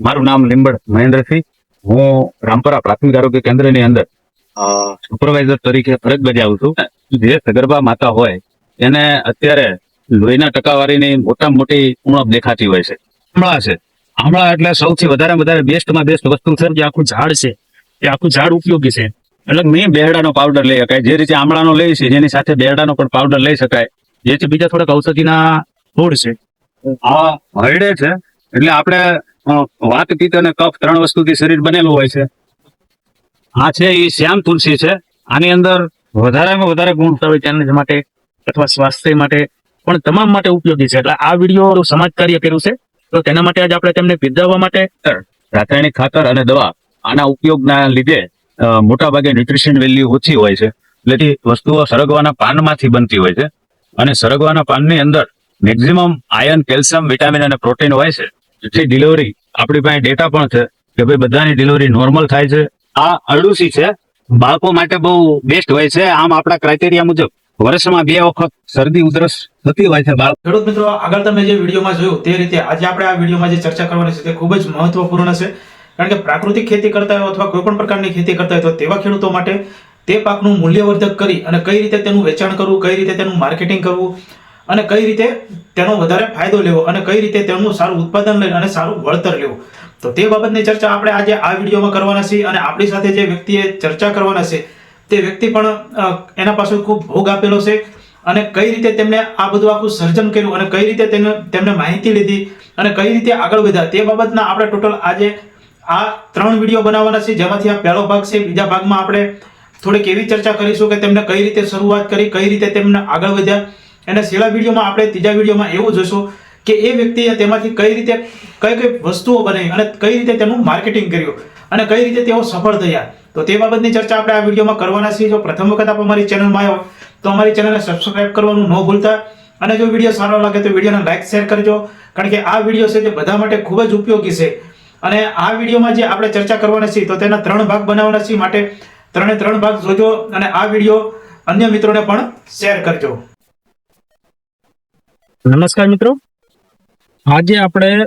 મારું નામ લીંબડ મહેન્દ્રસિંહ. હું રામપરા પ્રાથમિક આરોગ્ય કેન્દ્રની અંદર સુપરવાઇઝર તરીકે ફરજ બજાવું છું. જે સગર્ભા માતા હોય એને અત્યારે લોહીના ટકાવારીની મોટામાં મોટી ઉણપ દેખાતી હોય છે. આમળા છે. આમળા એટલે સૌથી વધારે વધારે બેસ્ટમાં બેસ્ટ વસ્તુ છે. જે આખું ઝાડ છે. એ આખું ઝાડ ઉપયોગી છે. એટલે મેં બેહડાનો પાવડર લઈ શકાય. જે રીતે આમળાનો લઈ છે જેની સાથે બેહડાનો પણ પાવડર લઈ શકાય. જેથી બીજા થોડાક ઔષધિના છોડ છે. આ હરડે છે. એટલે આપણે વાત પિત્ત અને કફ ત્રણ વસ્તુથી શરીર બનેલું હોય છે. આ છે એ શ્યામ તુલસી છે. આની અંદર વધારેમાં વધારે ગુણ હોય તેના માટે અથવા સ્વાસ્થ્ય માટે પણ તમામ માટે ઉપયોગી છે. એટલે આ વીડિયો સમાજ કાર્ય કર્યું છે. તો તેના માટે આજે આપણે તેમને બિરદાવવા માટે રાસાયણિક ખાતર અને દવા આના ઉપયોગના લીધે મોટાભાગે ન્યુટ્રિશન વેલ્યુ ઓછી હોય છે. એટલે વસ્તુઓ સરગવાના પાનમાંથી બનતી હોય છે. અને સરગવાના પાનની અંદર મેક્સિમમ આયર્ન કેલ્શિયમ વિટામિન અને પ્રોટીન હોય છે. જેથી ડિલિવરી આપણી પાસે ડેટા પણ છે, કે ભાઈ બધાની ડિલિવરી નોર્મલ થાય છે. આ અરડુસી છે. બાળકો માટે બહુ બેસ્ટ હોય છે. આમ આપણા ક્રાઇટેરિયા મુજબ વર્ષમાં બે વખત શરદી, ઉધરસ થતી હોય છે બાળક. ખેડૂત મિત્રો, આગળ તમે જે વિડીયોમાં જોયું તે રીતે આજે આપણે આ વિડીયોમાં જે ચર્ચા કરવાની છે તે ખૂબ જ મહત્વપૂર્ણ છે. કારણ કે પ્રાકૃતિક ખેતી કરતા હોય અથવા કોઈ પણ પ્રકારની ખેતી કરતા હોય તો તેવા ખેડૂતો માટે તે પાકનું મૂલ્યવર્ધક કરી અને કઈ રીતે તેનું વેચાણ કરવું, કઈ રીતે તેનું માર્કેટિંગ કરવું અને કઈ રીતે તેનો વધારે ફાયદો લેવો અને કઈ રીતે તેનું સારું ઉત્પાદન લઈને અને સારું વળતર લેવું. તો તે બાબતની ચર્ચા આપણે આજે આ વિડીયોમાં કરવાના છીએ અને આપણી સાથે જે વ્યક્તિએ ચર્ચા કરવાના છે, તે વ્યક્તિ પણ એના પાસે ખૂબ ભોગ આપેલો છે અને કઈ રીતે તેમણે આ બધું આખું સર્જન કર્યું અને કઈ રીતે તેમને માહિતી લીધી અને કઈ રીતે આગળ વધ્યા. તે બાબતના આપણે ટોટલ આજે આ ત્રણ વીડિયો બનાવવાના છે જેમાંથી આ પહેલો ભાગ છે. બીજા ભાગમાં આપણે થોડીક એવી ચર્ચા કરીશું કે તેમને કઈ રીતે શરૂઆત કરી, કઈ રીતે તેમને આગળ વધ્યા અને છેલ્લા વિડીયોમાં આપણે ત્રીજા વિડીયોમાં એવું જોશું કે એ વ્યક્તિએ તેમાંથી કઈ રીતે, કઈ કઈ વસ્તુઓ બનાવી અને કઈ રીતે તેનું માર્કેટિંગ કર્યું અને કઈ રીતે તેઓ સફળ થયા. તો તે બાબતની ચર્ચા આપણે આ વિડીયોમાં કરવાના છીએ. જો પ્રથમ વખત આપ અમારી ચેનલમાં આવ્યો તો અમારી ચેનલને સબસ્ક્રાઇબ કરવાનું ન ભૂલતા. અને જો વીડિયો સારો લાગે તો વિડીયોને લાઇક શેર કરજો. કારણ કે આ વીડિયો છે તે બધા માટે ખૂબ જ ઉપયોગી છે. અને આ વિડીયોમાં જે આપણે ચર્ચા કરવાના છીએ, તો તેના ત્રણ ભાગ બનાવવાના છીએ માટે ત્રણે ત્રણ ભાગ જોજો અને આ વીડિયો અન્ય મિત્રોને પણ શેર કરજો. નમસ્કાર મિત્રો. આજે આપણે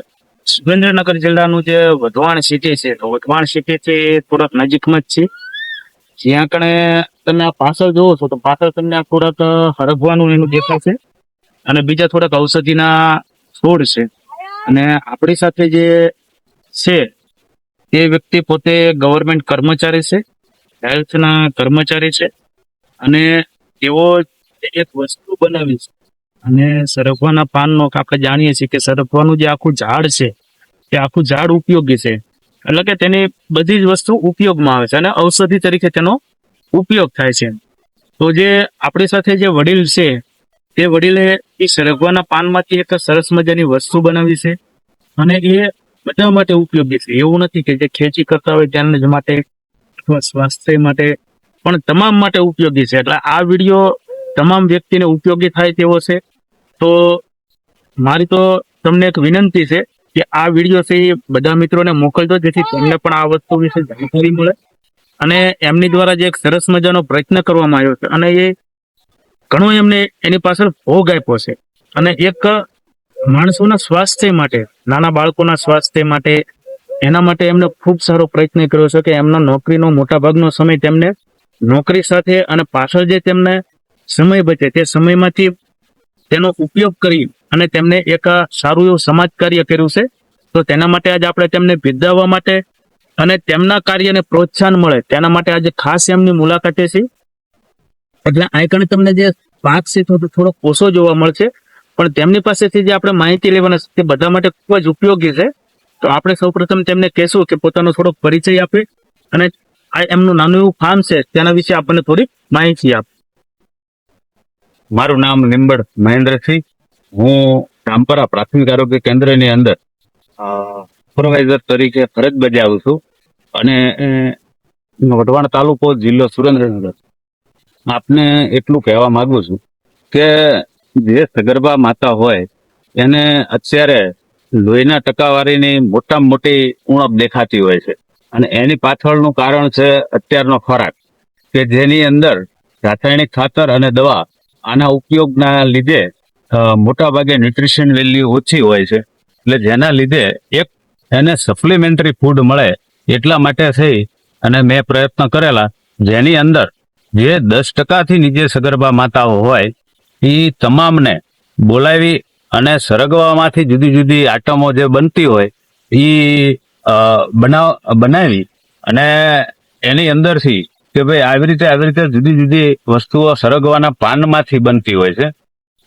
સુરેન્દ્રનગર જિલ્લાનું જે વઢવાણ સિટી છે, તો સિટી એ થોડાક નજીકમાં જ છે. જ્યાં કણે તમે આ પાછળ જોવો છો, તો પાછળ તમને આ થોડાક હરગવાનું એનું દેખાશે. અને બીજા થોડાક ઔષધિના છોડ છે. અને આપણી સાથે જે છે તે વ્યક્તિ પોતે ગવર્મેન્ટ કર્મચારી છે, હેલ્થના કર્મચારી છે. અને તેઓ એક વસ્તુ બનાવી છે. અને સરગવાના પાનનો આપણે જાણીએ છીએ કે સરગવાનું જે આખું ઝાડ છે તે આખું ઝાડ ઉપયોગી છે. એટલે કે તેની બધી જ વસ્તુ ઉપયોગમાં આવે છે અને ઔષધિ તરીકે તેનો ઉપયોગ થાય છે. તો જે આપણી સાથે જે વડીલ છે તે વડીલે એ સરગવાના પાનમાંથી એક સરસ મજાની વસ્તુ બનાવી છે અને એ બધા માટે ઉપયોગી છે. એવું નથી કે જે ખેંચી કરતા હોય તેને જ માટે અથવા સ્વાસ્થ્ય માટે, પણ તમામ માટે ઉપયોગી છે. એટલે આ વીડિયો તમામ વ્યક્તિને ઉપયોગી થાય તેવો છે. તો મારી તો તમને એક વિનંતી છે કે આ વીડિયો છે એ બધા મિત્રોને મોકલજો જેથી તેમને પણ આ વસ્તુ વિશે જાણકારી મળે. અને એમની દ્વારા જે એક સરસ મજાનો પ્રયત્ન કરવામાં આવ્યો છે અને એ ઘણો એમને એની પાછળ ભોગ આપ્યો છે. અને એક માણસોના સ્વાસ્થ્ય માટે નાના બાળકોના સ્વાસ્થ્ય માટે એના માટે એમને ખૂબ સારો પ્રયત્ન કર્યો છે કે એમના નોકરીનો મોટા ભાગનો સમય તેમને નોકરી સાથે અને પાછળ જે તેમને સમય બચે તે સમયમાંથી તેનો ઉપયોગ કરી અને તેમને એક સારું એવું સમાજ કાર્ય કર્યું છે. તો તેના માટે આજે આપણે તેમને બિરદાવવા માટે અને તેમના કાર્યને પ્રોત્સાહન મળે તેના માટે આજે ખાસ એમની મુલાકાતે છે એટલે અહીં કણે તમને જે પાક છે થોડો ઓછો જોવા મળશે. પણ તેમની પાસેથી જે આપણે માહિતી લેવાના છે તે બધા માટે ખૂબ જ ઉપયોગી છે. તો આપણે સૌપ્રથમ તેમને કહેશું કે પોતાનો થોડોક પરિચય આપે અને આ એમનું નાનું એવું ફાર્મ છે તેના વિશે આપણને થોડીક માહિતી આપે. મારું નામ નિંબડ મહેન્દ્રસિંહ. હું રામપરા પ્રાથમિક આરોગ્ય કેન્દ્રની અંદર સુપરવાઇઝર તરીકે ફરજ બજાવું છું અને વઢવાણ તાલુકો જિલ્લો સુરેન્દ્રનગર. આપને એટલું કહેવા માગું છું કે જે સગર્ભા માતા હોય, એને અત્યારે લોહીના ટકાવારીની મોટામાં મોટી ઉણપ દેખાતી હોય છે. અને એની પાછળનું કારણ છે અત્યારનો ખોરાક, કે જેની અંદર રાસાયણિક ખાતર અને દવા આના ઉપયોગના લીધે મોટા મોટાભાગે ન્યુટ્રિશન વેલ્યુ ઓછી હોય છે. એટલે જેના લીધે એક એને સપ્લિમેન્ટરી ફૂડ મળે એટલા માટે થઈ અને મેં પ્રયત્ન કરેલા. જેની અંદર જે દસ ટકાથી નીચે સગર્ભા માતાઓ હોય એ તમામને બોલાવી અને સરગવામાંથી જુદી જુદી આટમો જે બનતી હોય એ બનાવ, બનાવી અને એની અંદરથી કે ભાઈ આવી રીતે આવી રીતે જુદી જુદી વસ્તુઓ સરગવાના પાનમાંથી બનતી હોય છે.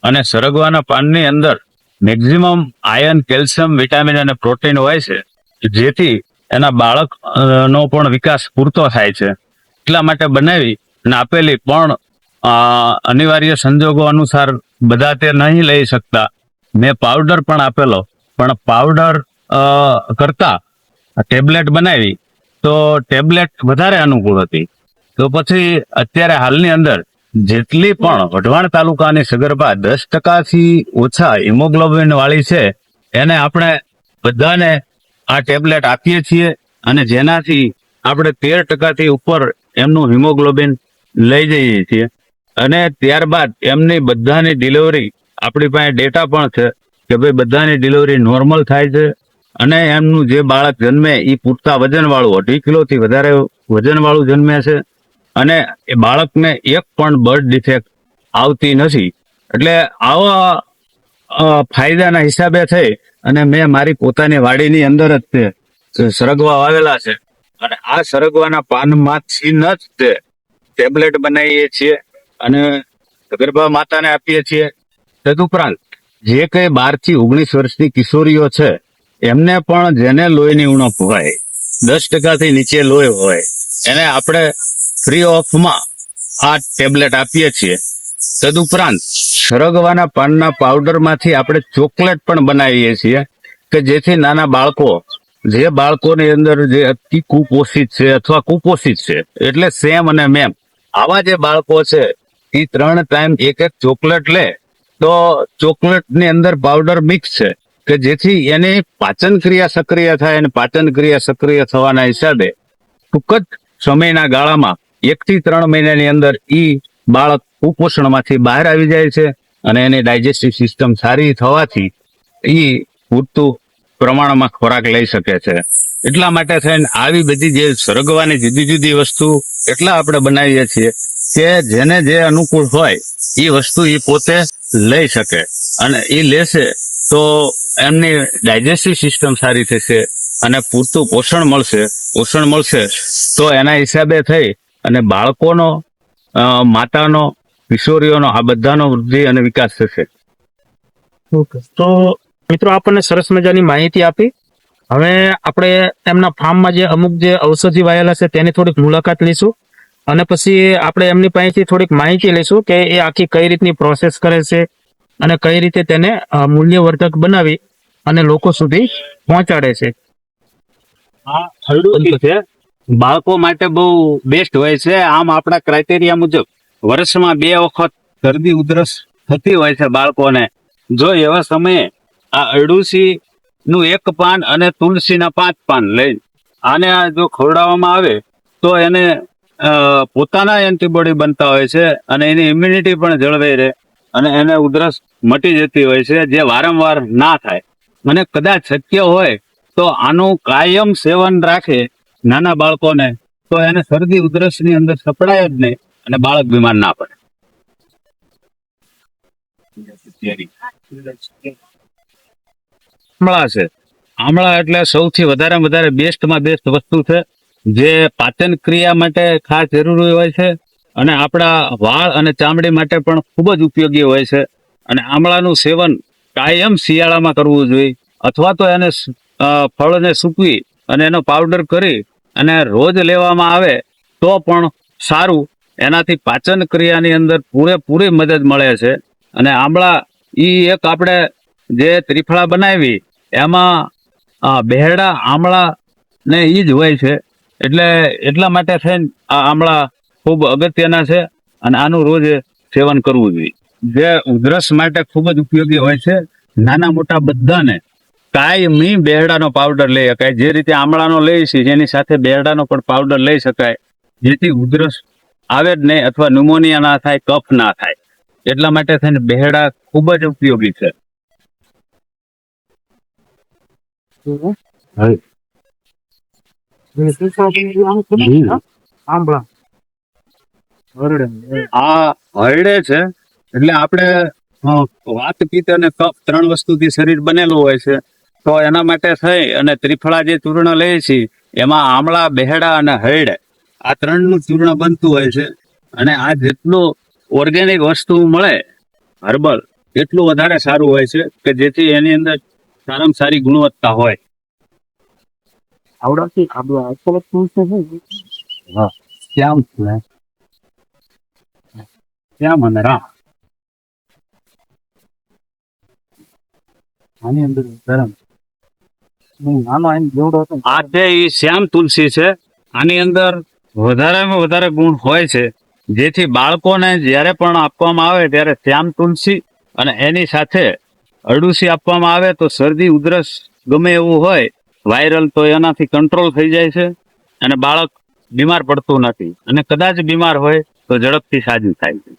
અને સરગવાના પાનની અંદર મેક્ઝિમમ આયર્ન કેલ્શિયમ વિટામિન અને પ્રોટીન હોય છે, જેથી એના બાળકનો પણ વિકાસ પૂરતો થાય છે. એટલા માટે બનાવી અને આપેલી પણ અનિવાર્ય સંજોગો અનુસાર બધા તે નહીં લઈ શકતા. મેં પાવડર પણ આપેલો, પણ પાવડર કરતા ટેબ્લેટ બનાવી, તો ટેબ્લેટ વધારે અનુકૂળ હતી. તો પછી અત્યારે હાલની અંદર જેટલી પણ વઢવાણ તાલુકાની સગર્ભા દસ ટકાથી ઓછા હિમોગ્લોબિન વાળી છે, એને આપણે બધાને આ ટેબ્લેટ આપીએ છીએ અને જેનાથી આપણે તેર ટકાથી ઉપર એમનું હિમોગ્લોબિન લઈ જઈએ છીએ. અને ત્યારબાદ એમની બધાની ડિલિવરી, આપણી પાસે ડેટા પણ છે કે ભાઈ બધાની ડિલિવરી નોર્મલ થાય છે અને એમનું જે બાળક જન્મે એ પૂરતા વજનવાળું અઢી કિલોથી વધારે વજનવાળું જન્મે છે. અને એ બાળકને એક પણ બર્થ ડિફેક્ટ આવતી નથી. એટલે આવા ફાયદાના હિસાબે થઈ અને મેં મારી પોતાની વાડીની અંદર જ તે સરગવા વાવેલા છે. અને આ સરગવાના પાનમાંથી ન જ તે ટેબ્લેટ બનાવીએ છીએ અને ગર્ભા માતાને આપીએ છીએ. તદુપરાંત જે કઈ બારથી ઓગણીસ વર્ષની કિશોરીઓ છે, એમને પણ જેને લોહીની ઉણપ હોય, દસ ટકાથી નીચે લોહી હોય, એને આપણે ફ્રી ઓફમાં આ ટેબ્લેટ આપીએ છીએ. તદુપરાંત સરગવાના પાનના પાવડરમાંથી આપણે ચોકલેટ પણ બનાવીએ છીએ કે જેથી નાના બાળકો, જે બાળકોની અંદર જે અતિ કુપોષિત છે અથવા કુપોષિત છે, એટલે સેમ અને મેમ આવા જે બાળકો છે એ ત્રણ ટાઈમ એક એક ચોકલેટ લે, તો ચોકલેટની અંદર પાવડર મિક્સ છે કે જેથી એની પાચન ક્રિયા સક્રિય થાય અને પાચન ક્રિયા સક્રિય થવાના હિસાબે ટૂંક જ સમયના ગાળામાં એક થી ત્રણ મહિનાની અંદર ઈ બાળક કુપોષણમાંથી બહાર આવી જાય છે અને એની ડાયજેસ્ટિવ સિસ્ટમ સારી થવાથી ઈ પૂરતું પ્રમાણમાં ખોરાક લઈ શકે છે. એટલા માટે થઈને આવી બધી જે સરગવાની જુદી જુદી વસ્તુ એટલા આપણે બનાવીએ છીએ કે જેને જે અનુકૂળ હોય એ વસ્તુ એ પોતે લઈ શકે અને એ લેશે તો એમની ડાયજેસ્ટિવ સિસ્ટમ સારી થશે અને પૂરતું પોષણ મળશે. પોષણ મળશે તો એના હિસાબે થઈ અને બાળકોનો માતાનો કિશોરીઓનો આ બધાનો વૃદ્ધિ અને વિકાસ થશે. તો મિત્રો આપણને સરસ મજાની માહિતી આપી. હવે આપણે એમના ફાર્મમાં જે અમુક જે ઔષધિ વાયેલા છે તેની થોડીક મુલાકાત લઈશું. અને પછી આપણે એમની પાસેથી થોડીક માહિતી લઈશું કે એ આખી કઈ રીતની પ્રોસેસ કરે છે અને કઈ રીતે તેને મૂલ્યવર્ધક બનાવી અને લોકો સુધી પહોંચાડે છે. આ હરડું છે બાળકો માટે બહુ બેસ્ટ હોય છે. આમ આપણા ક્રાઇટેરિયા મુજબ વર્ષમાં બે વખત શરદી ઉધરસ થતી હોય છે બાળકોને. જો એવા સમયે આ અરડુસી નું એક પાન અને તુલસીના પાંચ પાન લઈ આને જો ખવડાવવામાં આવે, તો એને પોતાના એન્ટીબોડી બનતા હોય છે અને એની ઇમ્યુનિટી પણ જળવાઈ રહે અને એને ઉધરસ મટી જતી હોય છે જે વારંવાર ના થાય. અને કદાચ શક્ય હોય તો આનું કાયમ સેવન રાખે નાના બાળકોને, તો એને શરદી ઉધરસની અંદર સપડાય જ નહીં અને બાળક બીમાર ના પડે. આમળા છે. આમળા એટલે સૌથી વધારે વધારે બેસ્ટમાં બેસ્ટ વસ્તુ છે, જે પાચન ક્રિયા માટે ખાસ જરૂરી હોય છે અને આપણા વાળ અને ચામડી માટે પણ ખૂબ જ ઉપયોગી હોય છે. અને આમળાનું સેવન કાયમ શિયાળામાં કરવું જોઈએ. અથવા તો એને ફળને સૂકવી અને એનો પાવડર કરી અને રોજ લેવામાં આવે તો પણ સારું. એનાથી પાચન ક્રિયાની અંદર પૂરેપૂરી મદદ મળે છે. અને આમળા એ એક આપણે જે ત્રિફળા બનાવી, એમાં બહેડા આમળા ને એ જ હોય છે. એટલે એટલા માટે થઈને આ આમળા ખૂબ અગત્યના છે અને આનું રોજ સેવન કરવું જોઈએ. જે ઉધરસ માટે ખૂબ જ ઉપયોગી હોય છે. નાના મોટા બધાને કાયમી બેરડાનો પાવડર લઈ શકાય. જે રીતે આમળાનો લઈ છે જેની સાથે બેરડાનો પણ પાવડર લઈ શકાય. જેથી ઉધરસ આવે જ નહીં અથવા ન્યુમોનિયા ના થાય કફ ના થાય. એટલા માટે થઈને બેરડા ખૂબ જ ઉપયોગી છે. આ હરડે છે એટલે આપણે વાત પિત્ત અને કફ ત્રણ વસ્તુથી શરીર બનેલું હોય છે. તો એના માટે થઈ અને ત્રિફળા જે ચૂર્ણ લઈએ છીએ એમાં આમળા બેહડા અને હરડે આ ત્રણનું ચૂર્ણ બનતું હોય છે. અને આ જેટલું ઓર્ગેનિક વસ્તુ મળે હર્બલ એટલું વધારે સારું હોય છે કે જેથી એની અંદર સારામાં સારી ગુણવત્તા હોય. આવડાથી અસલ તુલસી છે? શ્યામ શ્યામ અને રામ. આની અંદર ગરમ હું નાનો એમ જેવડો હતો ને, આ છે એ શ્યામ તુલસી છે. આની અંદર વધારેમાં વધારે ગુણ હોય છે. જેથી બાળકોને જ્યારે પણ આપવામાં આવે ત્યારે શ્યામ તુલસી અને એની સાથે અરડુસી આપવામાં આવે તો શરદી ઉધરસ ગમે એવું હોય વાયરલ તો એનાથી કંટ્રોલ થઈ જાય છે અને બાળક બીમાર પડતું નથી. અને કદાચ બીમાર હોય તો ઝડપથી સાજું થાય છે.